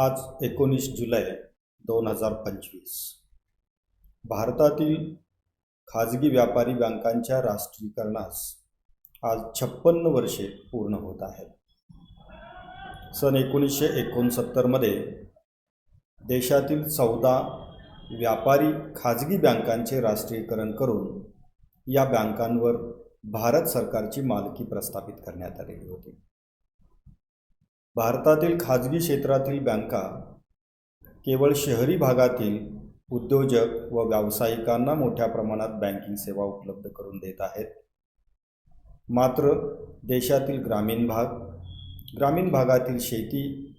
आज एकोणीस जुलै दोन हजार पंचवीस. भारतातील खाजगी व्यापारी बँकांच्या राष्ट्रीयकरणास आज छप्पन्न वर्षे पूर्ण होत आहेत. सन एकोणीसशे एकोणसत्तरमध्ये देशातील चौदा व्यापारी खाजगी बँकांचे राष्ट्रीयकरण करून या बँकांवर भारत सरकारची मालकी प्रस्थापित करण्यात आलेली होती. भारतातील खाजगी क्षेत्रातील बँका केवळ शहरी भागातील उद्योजक व व्यावसायिकांना मोठ्या प्रमाणात बँकिंग सेवा उपलब्ध करून देत आहेत. मात्र देशातील ग्रामीण भाग ग्रामीण भागातील शेती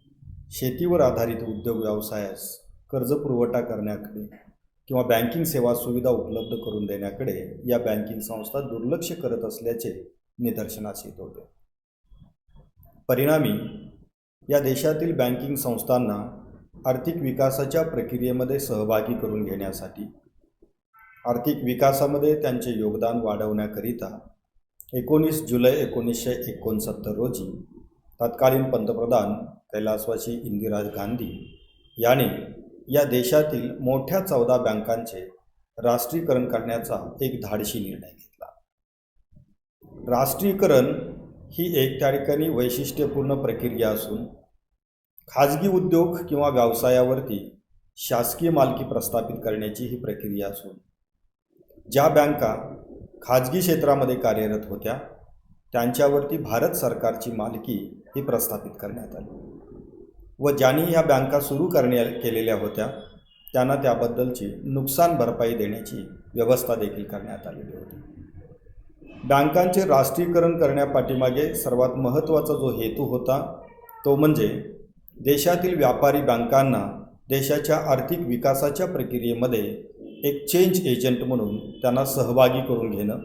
शेतीवर आधारित उद्योग व्यवसायास कर्ज पुरवठा करण्याकडे किंवा बँकिंग सेवा सुविधा उपलब्ध करून देण्याकडे या बँकिंग संस्था दुर्लक्ष करत असल्याचे निदर्शनास येत होते. परिणामी या देशातील बँकिंग संस्थांना आर्थिक विकासाच्या प्रक्रियेमध्ये सहभागी करून घेण्यासाठी आर्थिक विकासामध्ये त्यांचे योगदान वाढवण्याकरिता एकोणीस जुलै एकोणीसशे एकोणसत्तर रोजी तत्कालीन पंतप्रधान कैलासवासी इंदिरा गांधी यांनी या देशातील मोठ्या चौदा बँकांचे राष्ट्रीयकरण करण्याचा एक धाडशी निर्णय घेतला. राष्ट्रीयकरण ही एक त्या ठिकाणी वैशिष्ट्यपूर्ण प्रक्रिया असून खाजगी उद्योग किंवा व्यवसायावरती शासकीय मालकी प्रस्थापित करण्याची ही प्रक्रिया असून ज्या बँका खाजगी क्षेत्रामध्ये कार्यरत होत्या त्यांच्यावरती भारत सरकारची मालकी ही प्रस्थापित करण्यात आली. व ज्यांनी ह्या बँका सुरू करण्या केलेल्या होत्या त्यांना त्याबद्दलची नुकसान भरपाई देण्याची व्यवस्था देखील करण्यात आलेली होती. बँकांचे राष्ट्रीयकरण करण्यापाठीमागे सर्वात महत्त्वाचा जो हेतू होता तो म्हणजे देशातील व्यापारी बँकांना देशाच्या आर्थिक विकासाच्या प्रक्रियेमध्ये एक चेंज एजंट म्हणून त्यांना सहभागी करून घेणं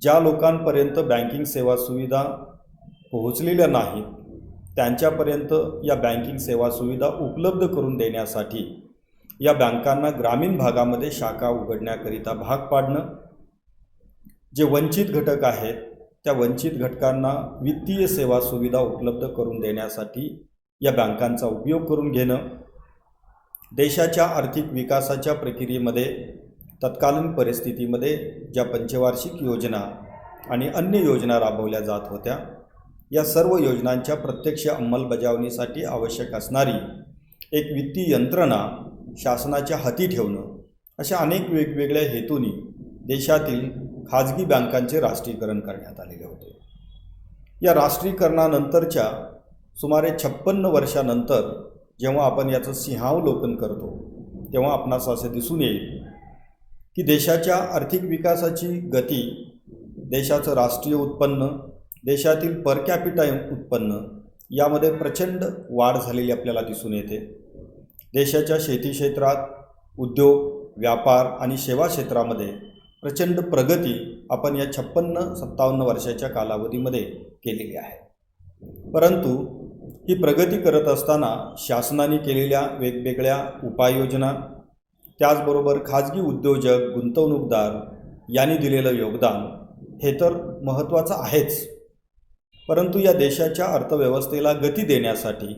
ज्या लोकांपर्यंत बँकिंग सेवा सुविधा पोहोचलेल्या नाहीत त्यांच्यापर्यंत या बँकिंग सेवा सुविधा उपलब्ध करून देण्यासाठी या बँकांना ग्रामीण भागामध्ये शाखा उघडण्याकरिता भाग पाडणं. जे वंचित घटक आहेत त्या वंचित घटकांना वित्तीय सेवा सुविधा उपलब्ध करून देण्यासाठी या बँकांचा उपयोग करून घेणं देशाच्या आर्थिक विकासाच्या प्रक्रियेमध्ये तत्कालीन परिस्थितीमध्ये ज्या पंचवार्षिक योजना आणि अन्य योजना राबवल्या जात होत्या या सर्व योजनांच्या प्रत्यक्ष अंमलबजावणीसाठी आवश्यक असणारी एक वित्तीय यंत्रणा शासनाच्या हाती ठेवणं अशा अनेक वेगवेगळ्या हेतूंनी देशातील खाजगी बँकांचे राष्ट्रीयकरण करण्यात आलेले होते. या राष्ट्रीयकरणानंतरच्या सुमारे छप्पन्न वर्षानंतर जेव्हा आपण याचं सिंहावलोकन करतो तेव्हा आपणास असे दिसून येईल की देशाच्या आर्थिक विकासाची गती देशाचं राष्ट्रीय उत्पन्न देशातील पर कॅपिटा उत्पन्न यामध्ये प्रचंड वाढ झालेली आपल्याला दिसून येते. देशाच्या शेती क्षेत्रात उद्योग व्यापार आणि सेवा क्षेत्रामध्ये प्रचंड प्रगती आपण या छप्पन्न सत्तावन्न वर्षाच्या कालावधीमध्ये केलेली आहे. परंतु ही प्रगती करत असताना शासनाने केलेल्या वेगवेगळ्या उपाययोजना त्याचबरोबर खाजगी उद्योजक गुंतवणूकदार यांनी दिलेलं योगदान हे तर महत्त्वाचं आहेच. परंतु या देशाच्या अर्थव्यवस्थेला गती देण्यासाठी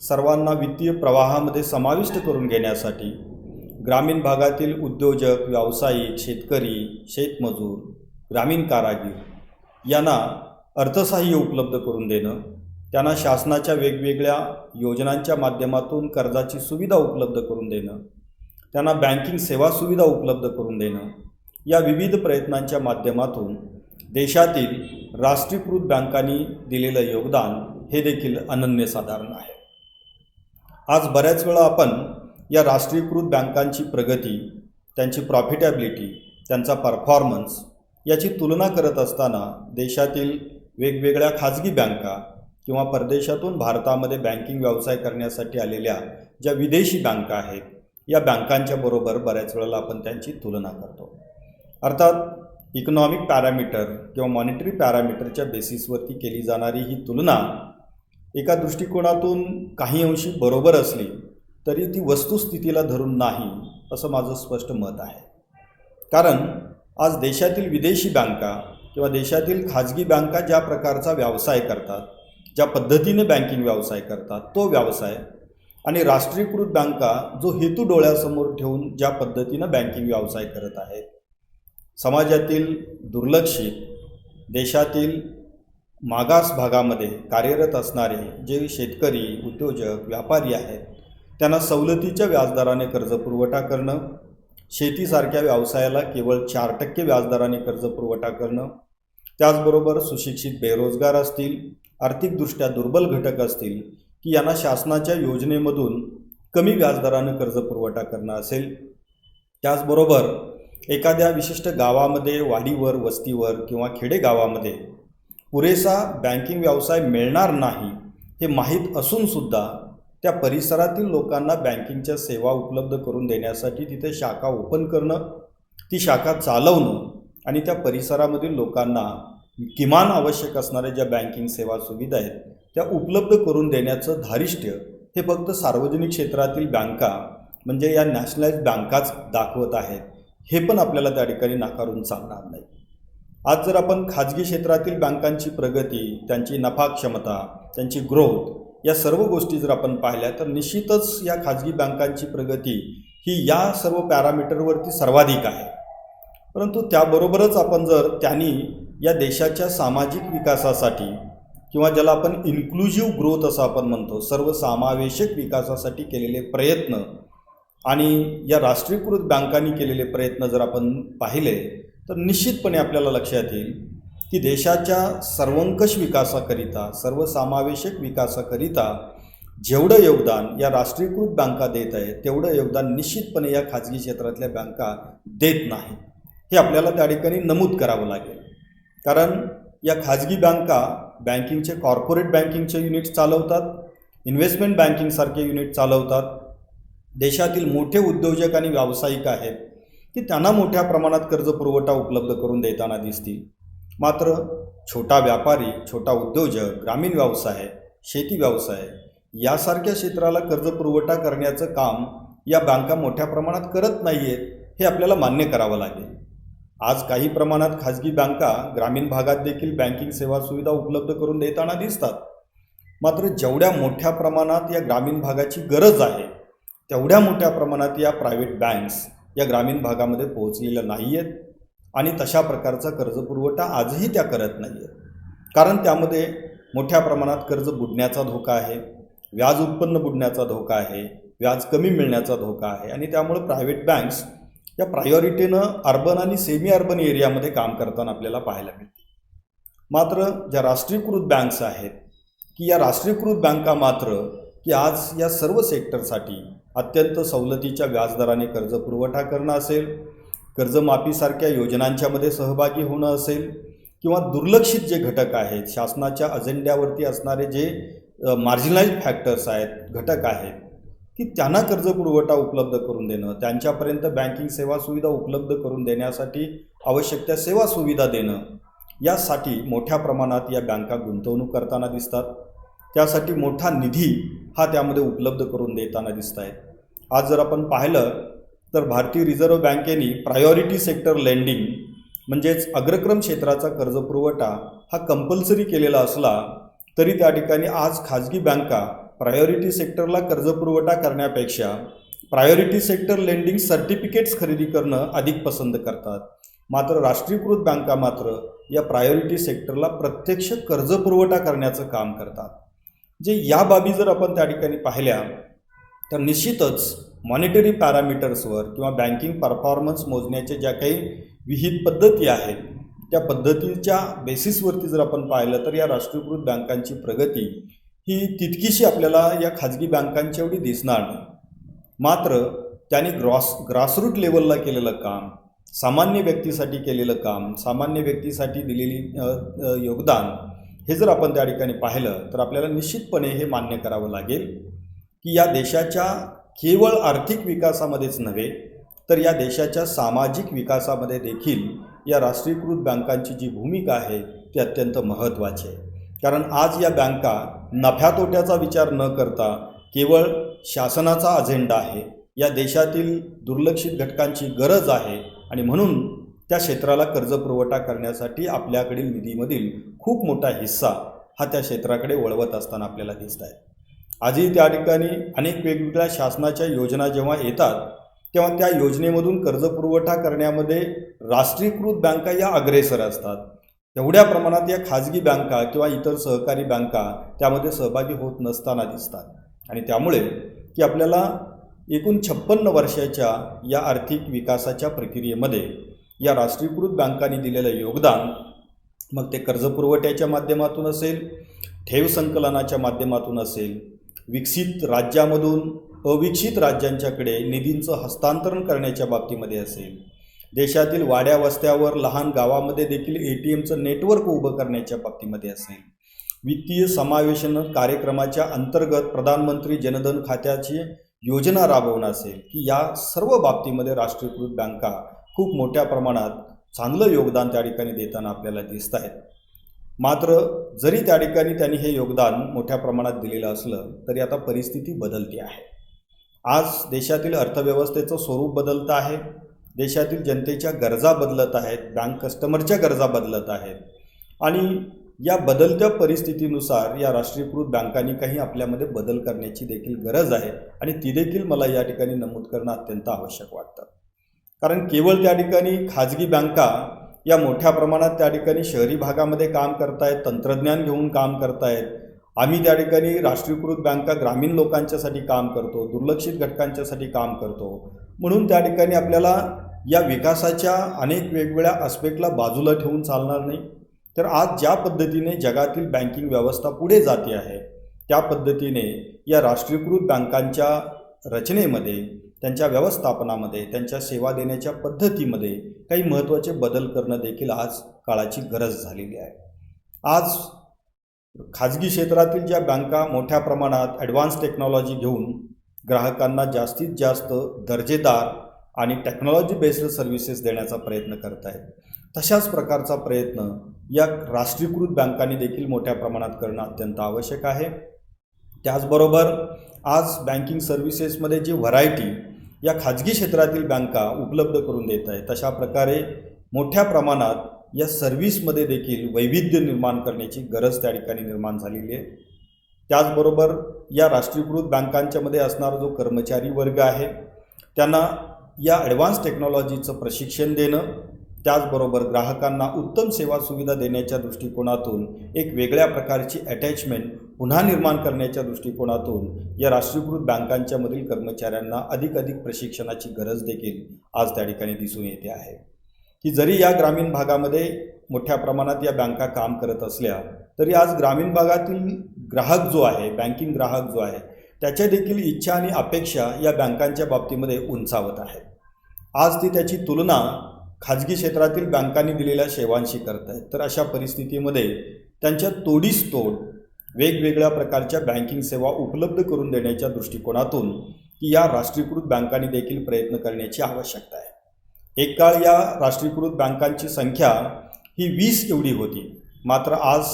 सर्वांना वित्तीय प्रवाहामध्ये समाविष्ट करून घेण्यासाठी ग्रामीण भागातील उद्योजक व्यावसायिक शेतकरी शेतमजूर ग्रामीण कारागीर यांना अर्थसहाय्य उपलब्ध करून देणं त्यांना शासनाच्या वेगवेगळ्या योजनांच्या माध्यमातून कर्जाची सुविधा उपलब्ध करून देणं त्यांना बँकिंग सेवा सुविधा उपलब्ध करून देणं या विविध प्रयत्नांच्या माध्यमातून देशातील राष्ट्रीयकृत बँकांनी दिलेलं योगदान हे देखील अनन्यसाधारण आहे. आज बऱ्याच वेळा आपण या राष्ट्रीयकृत बँकांची प्रगती त्यांची प्रॉफिटॅबिलिटी त्यांचा परफॉर्मन्स याची तुलना करत असताना देशातील वेगवेगळ्या खाजगी बँका किंवा परदेशातून भारतामध्ये बँकिंग व्यवसाय करण्यासाठी आलेल्या ज्या विदेशी बँका आहेत या बँकांच्या बरोबर बऱ्याच वेळेला आपण त्यांची तुलना करतो. अर्थात इकॉनॉमिक पॅरामीटर किंवा मॉनिटरी पॅरामीटरच्या बेसिसवरती केली जाणारी ही तुलना एका दृष्टिकोनातून काही अंशी बरोबर असली तरी ती वस्तुस्थितीला धरून नाही असं माझं स्पष्ट मत आहे. कारण आज देशातील विदेशी बँका किंवा देशातील खाजगी बँका ज्या प्रकारचा व्यवसाय करतात ज्या पद्धतीने बँकिंग व्यवसाय करतात तो व्यवसाय आणि राष्ट्रीयकृत बँका जो हेतू डोळ्यासमोर ठेवून ज्या पद्धतीनं बँकिंग व्यवसाय करत आहेत. समाजातील दुर्लक्षित देशातील मागास भागामध्ये कार्यरत असणारे जे शेतकरी उद्योजक व्यापारी आहेत त्यांना सवलतीच्या व्याजदराने कर्जपुरवठा करणं शेतीसारख्या व्यवसायाला केवळ चार टक्के व्याजदराने कर्जपुरवठा करणं त्याचबरोबर सुशिक्षित बेरोजगार असतील आर्थिकदृष्ट्या दुर्बल घटक असतील की यांना शासनाच्या योजनेमधून कमी व्याजदरानं कर्जपुरवठा करणं असेल. त्याचबरोबर एखाद्या विशिष्ट गावामध्ये वाडीवर वस्तीवर किंवा खेडेगावामध्ये पुरेसा बँकिंग व्यवसाय मिळणार नाही हे माहीत असूनसुद्धा त्या परिसरातील लोकांना बँकिंगच्या सेवा उपलब्ध करून देण्यासाठी तिथे शाखा ओपन करणं ती शाखा चालवणं आणि त्या परिसरामधील लोकांना किमान आवश्यक असणाऱ्या ज्या बँकिंग सेवा सुविधा आहेत त्या उपलब्ध करून देण्याचं धारिष्ट्य हे फक्त सार्वजनिक क्षेत्रातील बँका म्हणजे या नॅशनलाइज बँकाच दाखवत आहेत हे पण आपल्याला त्या ठिकाणी नाकारून चालणार नाही. आज जर आपण खाजगी क्षेत्रातील बँकांची प्रगती त्यांची नफा क्षमता त्यांची ग्रोथ या सर्व गोष्टी जर आपण पाहिल्या तर निश्चितच या खाजगी बँकांची प्रगती ही या सर्व पॅरामीटरवरती सर्वाधिक आहे. परंतु त्याबरोबरच आपण जर त्यांनी या देशाच्या सामाजिक विकासासाठी किंवा ज्याला आपण इन्क्लुझिव्ह ग्रोथ असं आपण म्हणतो सर्वसमावेशक विकासासाठी केलेले प्रयत्न आणि या राष्ट्रीयकृत बँकांनी केलेले प्रयत्न जर आपण पाहिले तर निश्चितपणे आपल्याला लक्षात येईल की देशाच्या सर्वंकष विकासाकरिता सर्वसमावेशक विकासाकरिता जेवढं योगदान या राष्ट्रीयकृत बँका देत आहे तेवढं योगदान निश्चितपणे या खाजगी क्षेत्रातल्या बँका देत नाही हे आपल्याला त्या ठिकाणी नमूद करावं लागेल. कारण या खाजगी बँका बँकिंगचे कॉर्पोरेट बँकिंगचे युनिट्स चालवतात इन्व्हेस्टमेंट बँकिंगसारखे युनिट चालवतात. देशातील मोठे उद्योजक आणि व्यावसायिक आहेत की त्यांना मोठ्या प्रमाणात कर्जपुरवठा उपलब्ध करून देताना दिसतील. मात्र छोटा व्यापारी छोटा उद्योजक ग्रामीण व्यवसाय शेती व्यवसाय यासारख्या क्षेत्राला कर्जपुरवठा करण्याचं काम या बँका मोठ्या प्रमाणात करत नाही आहेत हे आपल्याला मान्य करावं लागेल. आज काही प्रमाणात खाजगी बँका ग्रामीण भागात देखील बँकिंग सेवा सुविधा उपलब्ध करून देताना दिसतात. मात्र जेवढ्या मोठ्या प्रमाणात या ग्रामीण भागाची गरज आहे तेवढ्या मोठ्या प्रमाणात या प्रायव्हेट बँक्स या ग्रामीण भागामध्ये पोहोचलेल्या नाही आहेत आणि तशा प्रकारचा कर्जपुरवठा आजही त्या करत नाही आहेत कारण त्यामध्ये मोठ्या प्रमाणात कर्ज बुडण्याचा धोका आहे व्याज उत्पन्न बुडण्याचा धोका आहे व्याज कमी मिळण्याचा धोका आहे आणि त्यामुळं प्रायव्हेट बँक्स या प्रायोरिटीनं अर्बन आणि सेमी अर्बन एरियामध्ये काम करताना आपल्याला पाहायला मिळते. मात्र ज्या राष्ट्रीयकृत बँक्स आहेत की या राष्ट्रीयकृत बँका मात्र की आज या सर्व सेक्टरसाठी अत्यंत सवलतीच्या व्याजदराने कर्ज पुरवठा करणं असेल कर्जमाफीसारख्या योजनांच्यामध्ये सहभागी होणं असेल किंवा दुर्लक्षित जे घटक आहेत शासनाच्या अजेंड्यावरती असणारे जे मार्जिनलाइज फॅक्टर्स आहेत घटक आहेत की त्यांना कर्ज पुरवठा उपलब्ध करून देणं त्यांच्यापर्यंत बँकिंग सेवा सुविधा उपलब्ध करून देण्यासाठी आवश्यक त्या सेवा सुविधा देणं यासाठी मोठ्या प्रमाणात या बँका गुंतवणूक करताना दिसतात. त्यासाठी मोठा निधी हा त्यामध्ये उपलब्ध करून देताना दिसत आहेत आज जर आपण पाहिलं तर भारतीय रिझर्व्ह बँकेने प्रायोरिटी सेक्टर लेंडिंग म्हणजेच अग्रक्रम क्षेत्राचा कर्जपुरवठा हा कंपल्सरी केलेला असला तरी त्या ठिकाणी आज खाजगी बँका प्रायोरिटी सेक्टरला कर्जपुरवठा करण्यापेक्षा प्रायोरिटी सेक्टर लेंडिंग सर्टिफिकेट्स खरेदी करणं अधिक पसंत करतात. मात्र राष्ट्रीयकृत बँका मात्र या प्रायोरिटी सेक्टरला प्रत्यक्ष कर्जपुरवठा करण्याचं काम करतात. जे या बाबी जर आपण त्या ठिकाणी पाहिल्या तर निश्चितच मॉनिटरी पॅरामीटर्सवर किंवा बँकिंग परफॉर्मन्स मोजण्याच्या ज्या काही विहित पद्धती आहेत त्या पद्धतीच्या बेसिसवरती जर आपण पाहिलं तर या राष्ट्रीयकृत बँकांची प्रगती ही तितकीशी आपल्याला या खाजगी बँकांच्या एवढी दिसणार नाही. मात्र त्यांनी ग्रॉस ग्रासरूट लेवलला केलेलं काम सामान्य व्यक्तीसाठी केलेलं काम सामान्य व्यक्तीसाठी दिलेली योगदान हे जर आपण त्या ठिकाणी पाहिलं तर आपल्याला निश्चितपणे हे मान्य करावं लागेल की या देशाच्या केवळ आर्थिक विकासामध्येच नव्हे तर या देशाच्या सामाजिक विकासामध्ये देखील या राष्ट्रीयकृत बँकांची जी भूमिका आहे ती अत्यंत महत्त्वाची आहे. कारण आज या बँका नफ्या तोट्याचा विचार न करता केवळ शासनाचा अजेंडा आहे. या देशातील दुर्लक्षित घटकांची गरज आहे आणि म्हणून त्या क्षेत्राला कर्जपुरवठा करण्यासाठी आपल्याकडील निधीमधील खूप मोठा हिस्सा हा त्या क्षेत्राकडे वळवत असताना आपल्याला दिसत आहे. आजही त्या ठिकाणी अनेक वेगवेगळ्या शासनाच्या योजना जेव्हा येतात तेव्हा त्या योजनेमधून कर्जपुरवठा करण्यामध्ये राष्ट्रीयकृत बँका या अग्रेसर असतात. एवढ्या प्रमाणात या खाजगी बँका किंवा इतर सहकारी बँका त्यामध्ये सहभागी होत नसताना दिसतात. आणि त्यामुळे की आपल्याला एकूण छप्पन्न वर्षाच्या या आर्थिक विकासाच्या प्रक्रियेमध्ये या राष्ट्रीयकृत बँकांनी दिलेलं योगदान मग ते कर्जपुरवठ्याच्या माध्यमातून असेल ठेव संकलनाच्या माध्यमातून असेल विकसित राज्यामधून अविकसित राज्यांच्याकडे निधींचं हस्तांतरण करण्याच्या बाबतीमध्ये असेल देशातील वाड्या वस्त्यावर लहान गावामध्ये देखील ए टी एमचं नेटवर्क उभं करण्याच्या बाबतीमध्ये असेल. वित्तीय समावेशन कार्यक्रमाच्या अंतर्गत प्रधानमंत्री जनधन खात्याची योजना राबवणं असेल की या सर्व बाबतीमध्ये राष्ट्रीयकृत बँका खूप मोठ्या प्रमाणात चांगलं योगदान त्या ठिकाणी देताना आपल्याला दिसत आहेत. मात्र जरी त्या ठिकाणी त्यांनी हे योगदान मोठ्या प्रमाणात दिलेलं असलं तरी आता परिस्थिती बदलते आहे. आज देशातील अर्थव्यवस्थेचं स्वरूप बदलतं आहे. देशातील जनतेच्या गरजा बदलत आहेत बँक कस्टमरच्या गरजा बदलत आहेत. आणि या बदलत्या परिस्थितीनुसार या राष्ट्रीयकृत बँकांनी काही आपल्यामध्ये बदल करण्याची देखील गरज आहे आणि ती देखील मला या ठिकाणी नमूद करणं अत्यंत आवश्यक वाटतं. कारण केवळ त्या ठिकाणी खाजगी बँका या मोठ्या प्रमाणात त्या ठिकाणी शहरी भागामध्ये काम करतायत तंत्रज्ञान घेऊन काम करतायत. आम्ही त्या ठिकाणी राष्ट्रीयकृत बँका ग्रामीण लोकांच्यासाठी काम करतो दुर्लक्षित घटकांच्यासाठी काम करतो. म्हणून त्या ठिकाणी आपल्याला या विकासाच्या अनेक वेगवेगळ्या आस्पेक्टला बाजूला ठेवून चालणार नाही. तर आज ज्या पद्धतीने जगातील बँकिंग व्यवस्था पुढे जाते आहे त्या पद्धतीने या राष्ट्रीयकृत बँकांच्या रचनेमध्ये त्यांच्या व्यवस्थापनामध्ये त्यांच्या सेवा देण्याच्या पद्धतीमध्ये काही महत्त्वाचे बदल करणं देखील आज काळाची गरज झालेली आहे. आज खाजगी क्षेत्रातील ज्या बँका मोठ्या प्रमाणात ॲडव्हान्स टेक्नॉलॉजी घेऊन ग्राहकांना जास्तीत जास्त दर्जेदार आणि टेक्नॉलॉजी बेस्ड सर्व्हिसेस देण्याचा प्रयत्न करत आहेत. तशाच प्रकारचा प्रयत्न या राष्ट्रीयकृत बँकांनी देखील मोठ्या प्रमाणात करणं अत्यंत आवश्यक आहे. त्याचबरोबर आज बँकिंग सर्व्हिसेसमध्ये जी व्हरायटी या खाजगी क्षेत्रातील बँका उपलब्ध करून देत आहेत तशा प्रकारे मोठ्या प्रमाणात या सर्व्हिसमध्ये देखील वैविध्य निर्माण करण्याची गरज त्या ठिकाणी निर्माण झालेली आहे. त्याचबरोबर या राष्ट्रीयकृत बँकांच्यामध्ये असणारा जो कर्मचारी वर्ग आहे त्यांना या ॲडव्हान्स टेक्नॉलॉजीचं प्रशिक्षण देणं त्याचबरोबर ग्राहकांना उत्तम सेवा सुविधा देण्याच्या दृष्टिकोनातून एक वेगळ्या प्रकारची अटॅचमेंट पुन्हा निर्माण करण्याच्या दृष्टिकोनातून या राष्ट्रीयकृत बँकांच्यामधील कर्मचाऱ्यांना अधिक अधिक प्रशिक्षणाची गरज देखील आज त्या ठिकाणी दिसून येते आहे. की जरी या ग्रामीण भागामध्ये मोठ्या प्रमाणात या बँका काम करत असल्या तरी आज ग्रामीण भागातील ग्राहक जो आहे बँकिंग ग्राहक जो आहे त्याच्या देखील इच्छा आणि अपेक्षा या बँकांच्या बाबतीमध्ये उंचावत आहे. आज ती त्याची तुलना खाजगी क्षेत्रातील बँकांनी दिलेल्या सेवांशी करत आहेत. तर अशा परिस्थितीमध्ये त्यांच्या तोडीस तोड वेगवेगळ्या प्रकारच्या बँकिंग सेवा उपलब्ध करून देण्याच्या दृष्टिकोनातून की या राष्ट्रीयकृत बँकांनी देखील प्रयत्न करण्याची आवश्यकता आहे. एक काळ या राष्ट्रीयकृत बँकांची संख्या ही वीस एवढी होती. मात्र आज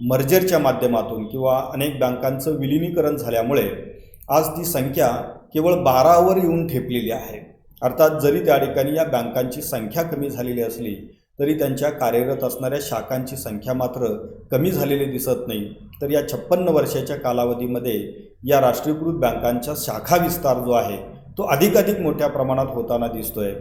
मर्जरच्या माध्यमातून किंवा अनेक बँकांचं विलिनीकरण झाल्यामुळे आज ती संख्या केवळ बारावर येऊन ठेपलेली आहे. अर्थात जरी त्या ठिकाणी या बँकांची संख्या कमी झालेली असली तरी त्यांच्या कार्यरत असणाऱ्या शाखांची संख्या मात्र कमी झालेली दिसत नाही. तर या छप्पन्न वर्षाच्या कालावधीमध्ये या राष्ट्रीयकृत बँकांचा शाखा विस्तार जो आहे तो अधिकाधिक मोठ्या प्रमाणात होताना दिसतोय.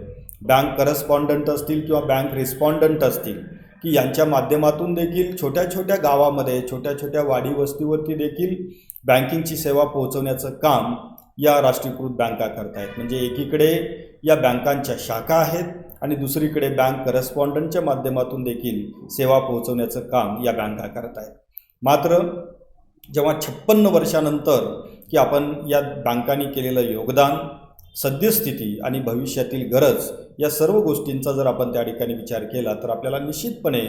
बँक करस्पॉन्डंट असतील किंवा बँक रिस्पॉन्डंट असतील की यांच्या माध्यमातून देखील छोट्या छोट्या गावामध्ये छोट्या छोट्या वाडी वस्तीवरती देखील बँकिंगची सेवा पोहोचवण्याचं काम या राष्ट्रीयकृत बँका करतायत. म्हणजे एकीकडे या बँकांच्या शाखा आहेत आणि दुसरीकडे बँक करस्पॉन्डंटच्या माध्यमातून देखील सेवा पोहोचवण्याचं काम या बँका करत आहेत मात्र जेव्हा छप्पन्न वर्षानंतर की आपण या बँकांनी केलेलं योगदान सद्यस्थिती आणि भविष्यातील गरज या सर्व गोष्टींचा जर आपण त्या ठिकाणी विचार केला तर आपल्याला निश्चितपणे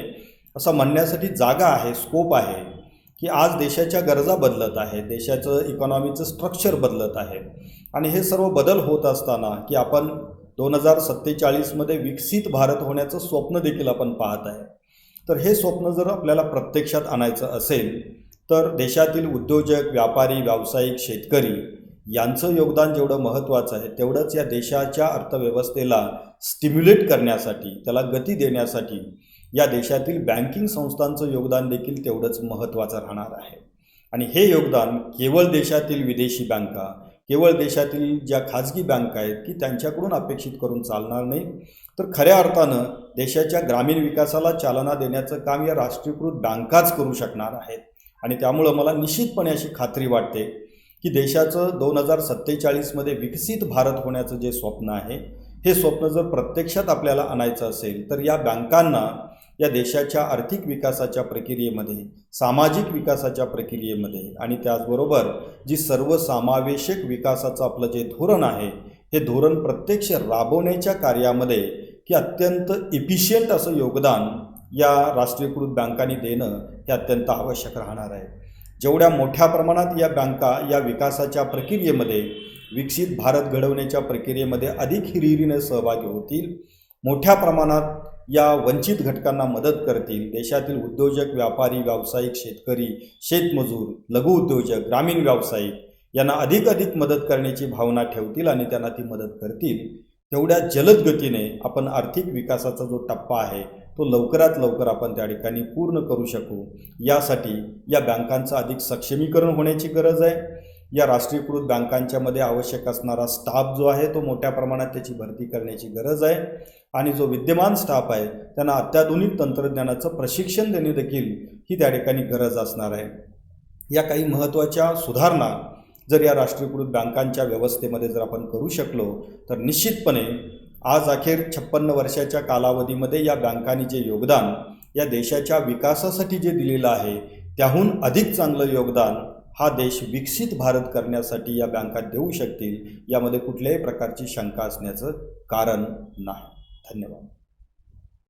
असं म्हणण्यासाठी जागा आहे स्कोप आहे की आज देशाच्या गरजा बदलत आहे देशाचं इकॉनॉमीचं स्ट्रक्चर बदलत आहे. आणि हे सर्व बदल होत असताना की आपण दोन हजार सत्तेचाळीसमध्ये विकसित भारत होण्याचं स्वप्न देखील आपण पाहत आहे. तर हे स्वप्न जर आपल्याला प्रत्यक्षात आणायचं असेल तर देशातील उद्योजक व्यापारी व्यावसायिक शेतकरी यांचं योगदान जेवढं महत्त्वाचं आहे तेवढंच या देशाच्या अर्थव्यवस्थेला स्टिम्युलेट करण्यासाठी त्याला गती देण्यासाठी या देशातील बँकिंग संस्थांचं योगदान देखील तेवढंच महत्त्वाचं राहणार आहे. आणि हे योगदान केवळ देशातील विदेशी बँका केवळ देशातील ज्या खाजगी बँका आहेत की त्यांच्याकडून अपेक्षित करून चालणार नाही. तर खऱ्या अर्थानं देशाच्या ग्रामीण विकासाला चालना देण्याचं काम या राष्ट्रीयकृत बँकाच करू शकणार आहेत. आणि त्यामुळं मला निश्चितपणे अशी खात्री वाटते की देशाचं दोन हजार सत्तेचाळीसमध्ये विकसित भारत होण्याचं जे स्वप्न आहे हे स्वप्न जर प्रत्यक्षात आपल्याला आणायचं असेल तर या बँकांना या देशाच्या आर्थिक विकासाच्या प्रक्रियेमध्ये सामाजिक विकासाच्या प्रक्रियेमध्ये आणि त्याचबरोबर जी सर्वसमावेशक विकासाचं आपलं जे धोरण आहे हे धोरण प्रत्यक्ष राबवण्याच्या कार्यामध्ये की अत्यंत इफिशियंट असं योगदान या राष्ट्रीयकृत बँकांनी देणं हे अत्यंत आवश्यक राहणार आहे. जेवढ्या मोठ्या प्रमाणात या बँका या विकासाच्या प्रक्रियेमध्ये विकसित भारत घडवण्याच्या प्रक्रियेमध्ये अधिक हिरिरीनं सहभागी होतील मोठ्या प्रमाणात या वंचित घटकांना मदत करतील देशातील उद्योजक व्यापारी व्यावसायिक शेतकरी शेतमजूर लघु उद्योजक ग्रामीण व्यावसायिक यांना अधिक अधिक मदत करण्याची भावना ठेवतील आणि त्यांना ती मदत करतील. तेवढ्या जलद गतीने आपण आर्थिक विकासाचा जो टप्पा आहे तो लवकरात लवकर आपण त्या ठिकाणी पूर्ण करू शकू. यासाठी या बँकांचं अधिक सक्षमीकरण होण्याची गरज आहे. या राष्ट्रीयकृत बँकांच्यामध्ये आवश्यक असणारा स्टाफ जो आहे तो मोठ्या प्रमाणात त्याची भरती करण्याची गरज आहे. आणि जो विद्यमान स्टाफ आहे त्यांना अत्याधुनिक तंत्रज्ञानाचं प्रशिक्षण देणे देखील ही त्या ठिकाणी गरज असणार आहे. या काही महत्त्वाच्या सुधारणा जर या राष्ट्रीयकृत बँकांच्या व्यवस्थेमध्ये जर आपण करू शकलो तर निश्चितपणे आज अखेर छप्पन्न वर्षाच्या कालावधीमध्ये या बँकांनी जे योगदान या देशाच्या विकासासाठी जे दिलेलं आहे त्याहून अधिक चांगलं योगदान हा देश विकसित भारत करण्यासाठी या बँका देऊ शकतील यामध्ये कुठल्याही प्रकारची शंका असण्याचं कारण नाही. धन्यवाद.